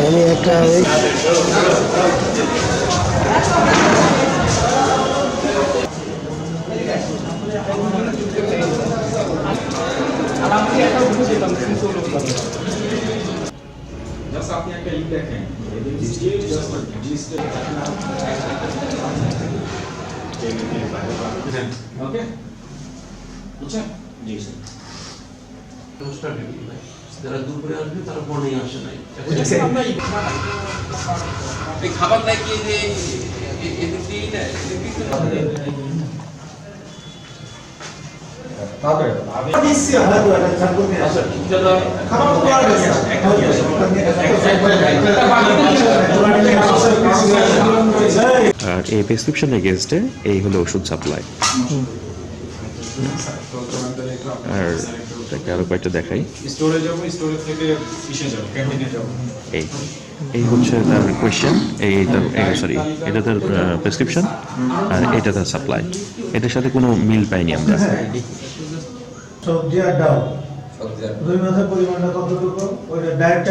আমি একটা ওই আপনি একটা লিঙ্ক দেখেন ওকে বুঝছেন জি স্যার অনুষ্ঠান যারা দুপুরে আসবে তারা মর্নিং আসে নাই। এই খাবার দেয় কি যে এদের দিয়েই দেয় এদের দিতে আর এই প্রেসক্রিপশন এগেনস্টে এই হলো ওষুধ সাপ্লাই আর এটাকে আরও কয়েকটা দেখাই। এই এই হচ্ছে তার কোয়েশ্চেন এই তার সরি এটা তার প্রেসক্রিপশন আর এটা তার সাপ্লাই এটার সাথে কোনো মিল পাইনি আমরা। সবজি আর ডাল। দুই মাসের পরিমাণটা কতটুকু? ওইটা ডায়েট